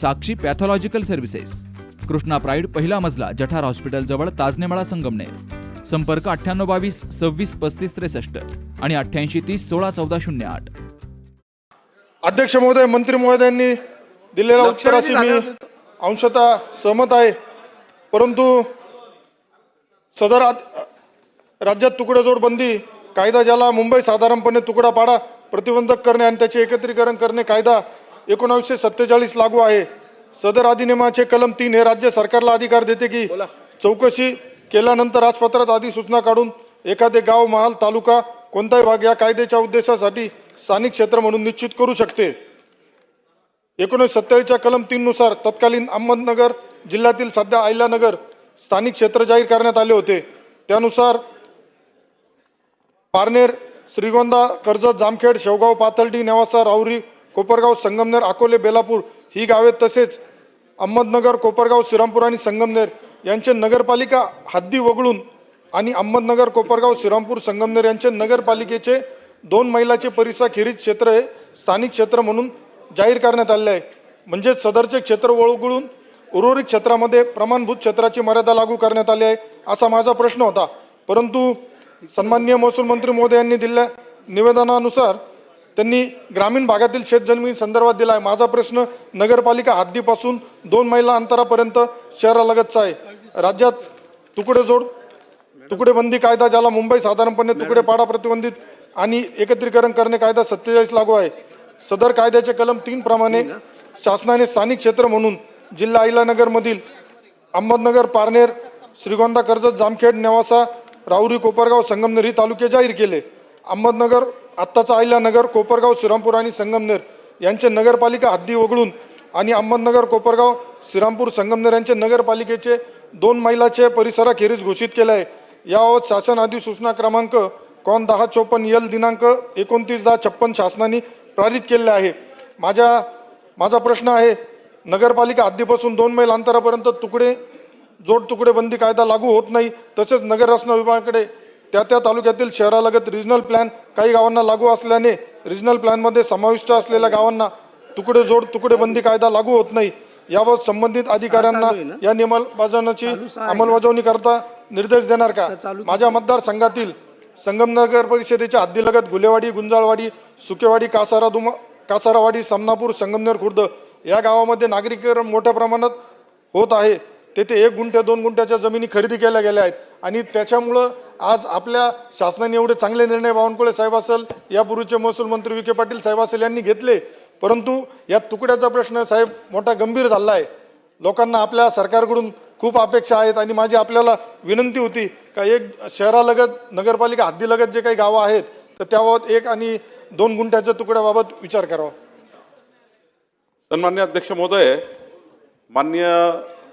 Sakshi pathological services. Krishna pride पहिला मजला जठार hospital जवळ ताजनेमाळा संगमनेर. संपर्क अठ्ठ्याण्णव बावीस सव्वीस पस्तीस त्रेसष्ट आणि अठ्ठ्याऐंशी तीस सोळा चौदा शून्य आठ. अध्यक्ष महोदय मंत्री महोदयांनी दिलेल्या उत्तराशी मी अंशतः सहमत आहे. परंतु सदर राज्यात तुकडेजोड बंदी कायदा ज्याला मुंबई साधारणपणे तुकडा पाडा प्रतिबंधक करणे आणि त्याचे एकत्रीकरण करणे कायदा एकोणावीसशे सत्तेचाळीस लागू आहे. सदर अधिनियमाचे कलम तीन हे राज्य सरकारला अधिकार देते की चौकशी केल्यानंतर राजपत्रात अधिसूचना काढून एखादे गाव महाल तालुका कोणताही भाग या कायद्याच्या उद्देशासाठी स्थानिक क्षेत्र म्हणून निश्चित करू शकते. एकोणीस सत्तेचाळीसच्या कलम तीन नुसार तत्कालीन अहमदनगर जिल्ह्यातील सध्या आयलानगर स्थानिक क्षेत्र जाहीर करण्यात आले होते. त्यानुसार पारनेर श्रीगोंदा कर्जत जामखेड शेवगाव पाथर्डी नेवासा राहुरी कोपरगाव संगमनेर अकोले बेलापूर ही गावे तसेच अहमदनगर कोपरगाव श्रीरामपूर आणि संगमनेर यांचे नगरपालिका हद्दी वगळून आणि अहमदनगर कोपरगाव श्रीरामपूर संगमनेर यांचे नगरपालिकेचे दोन मैलाचे परिसाखेरीज क्षेत्र हे स्थानिक क्षेत्र म्हणून जाहीर करण्यात आले आहे. म्हणजेच सदरचे क्षेत्र वळगळून उर्वरित क्षेत्रामध्ये प्रमाणभूत क्षेत्राची मर्यादा लागू करण्यात आली आहे असा माझा प्रश्न होता. परंतु सन्माननीय महसूल मंत्री मोदी यांनी दिलेल्या निवेदनानुसार त्यांनी ग्रामीण भागातील शेतजमिनी संदर्भात दिला आहे माझा प्रश्न नगरपालिका हद्दीपासून दोन मैला अंतरापर्यंत शहरालगतचा आहे. राज्यात तुकडेजोड तुकडेबंदी कायदा ज्याला मुंबई साधारणपणे तुकडे पाडा प्रतिबंधित आणि एकत्रीकरण करणे कायदा सत्तेचाळीस लागू आहे. सदर कायद्याचे कलम तीन प्रमाणे शासनाने स्थानिक क्षेत्र म्हणून जिल्हा अहिलानगरमधील अहमदनगर पारनेर श्रीगोंदा कर्जत जामखेड नेवासा राहुरी कोपरगाव संगमनेर ही तालुके जाहीर केले. अहमदनगर आत्ताचा अहिल्यानगर कोपरगाव श्रीरामपूर आणि संगमनेर यांचे नगरपालिका हद्दी वगळून आणि अहमदनगर कोपरगाव श्रीरामपूर संगमनेर यांचे नगरपालिकेचे दोन मैलाचे परिसराखेरीज घोषित केले आहे याबाबत शासन अधिसूचना क्रमांक कॉन दहा चोपन्न यल दिनांक एकोणतीस दहा छप्पन शासनाने पारित केले आहे. माझ्या माझा प्रश्न आहे नगरपालिका हद्दीपासून दोन मैल अंतरापर्यंत तुकडे जोड तुकडे बंदी कायदा लागू होत नाही तसेच नगररचना विभागाकडे त्या त्या तालुक्यातील शहरालगत रिजनल प्लॅन काही गावांना लागू असल्याने रिजनल प्लॅनमध्ये समाविष्ट असलेल्या गावांना तुकडे जोड तुकडे बंदी कायदा लागू होत नाही. याबाबत संबंधित अधिकाऱ्यांना या नियमबजावणीची अंमलबजावणी करता निर्देश देणार का? माझ्या मतदारसंघातील संगमनगर परिषदेच्या हद्दीलगत गुलेवाडी गुंजाळवाडी सुकेवाडी कासारा दुमा कासारावाडी समनापूर संगमनेर खुर्द या गावामध्ये नागरिकरण मोठ्या प्रमाणात होत आहे. तेथे एक गुंठ्या दोन गुंठ्याच्या जमिनी खरेदी केल्या गेल्या आहेत. आणि त्याच्यामुळं आज आपल्या शासनाने एवढे चांगले निर्णय बावनकुळे साहेब असेल यापूर्वीचे महसूल मंत्री विखे पाटील साहेब असेल यांनी घेतले. परंतु या तुकड्याचा प्रश्न साहेब मोठा गंभीर झाला आहे. लोकांना आपल्या सरकारकडून खूप अपेक्षा आहेत आणि माझी आपल्याला विनंती होती का एक शहरालगत नगरपालिका हद्दीलगत जे काही गावं आहेत तर त्याबाबत एक आणि दोन गुंठ्याच्या तुकड्याबाबत विचार करावा. सन्मान्य अध्यक्ष महोदय मान्य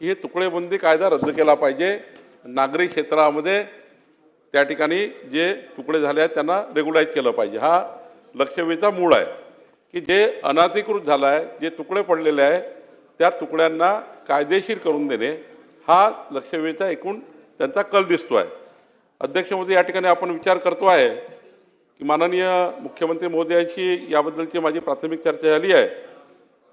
हे तुकडेबंदी कायदा रद्द केला पाहिजे. नागरी क्षेत्रामध्ये त्या ठिकाणी जे तुकडे झाले आहेत त्यांना रेग्युलाईज केलं पाहिजे. हा लक्षवेधीचा मूळ आहे की जे अनाधिकृत झालं आहे जे तुकडे पडलेले आहे त्या तुकड्यांना कायदेशीर करून देणे हा लक्षवेधीचा एकूण त्यांचा कल दिसतो आहे अध्यक्षमध्ये या ठिकाणी आपण विचार करतो आहे की माननीय मुख्यमंत्री मोदी यांची याबद्दलची माझी प्राथमिक चर्चा झाली आहे.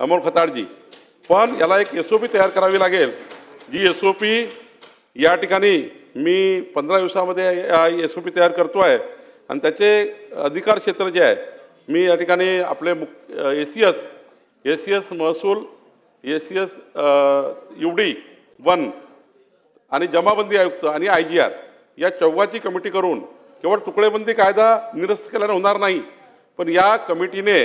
अमोल खताळजी पण याला एक एस ओ पी तयार करावी लागेल. जी एस ओ पी या ठिकाणी मी पंधरा दिवसामध्ये एस ओ पी तयार करतो आहे आणि त्याचे अधिकार क्षेत्र जे आहे मी या ठिकाणी आपले मुक A C S A C S महसूल A C S U D one आणि जमाबंदी आयुक्त आणि आय जी आर या चौघाची कमिटी करून केवळ तुकडेबंदी कायदा निरस्त केल्याने होणार नाही. पण या कमिटीने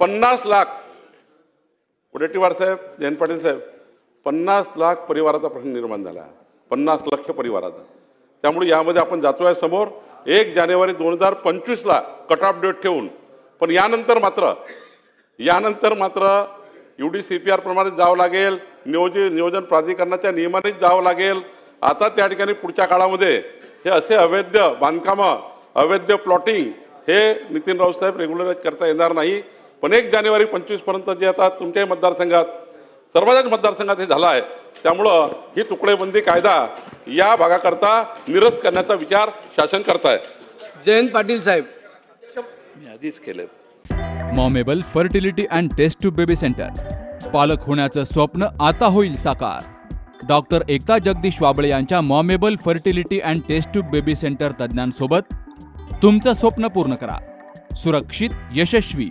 पन्नास लाख. वडेट्टीवार साहेब जयंत पाटील साहेब पन्नास लाख परिवाराचा प्रश्न निर्माण झाला. पन्नास लक्ष परिवाराचा. त्यामुळे यामध्ये आपण जातो आहे समोर. एक जानेवारी दोन हजार पंचवीसला कट ऑफ डेट ठेवून. पण यानंतर मात्र यानंतर मात्र यू डी सी पी आरप्रमाणे जावं लागेल. नियोजित नियोजन प्राधिकरणाच्या नियमानेच जावं लागेल. आता त्या ठिकाणी पुढच्या काळामध्ये हे असे अवैध बांधकामं अवैध प्लॉटिंग हे नितीन राऊत साहेब रेग्युलराईज करता येणार नाही. पण एक जानेवारी पंचवीसपर्यंत जे आता तुमच्याही मतदारसंघात सर्वांच्याच मतदारसंघात हे झालं आहे. त्यामुळं ही तुकडेबंदी कायदा या भागाकरता निरस्त करण्याचा विचार शासन करत आहे जयंत पाटील साहेब. मी आधीच केलं मॉमेबल fertility and test tube baby centre. पालक होण्याचं स्वप्न आता होईल साकार. डॉक्टर एकता जगदीश वाबळे यांच्या मॉमेबल fertility and test tube baby centre तज्ज्ञांसोबत तुमचं स्वप्न पूर्ण करा. सुरक्षित यशस्वी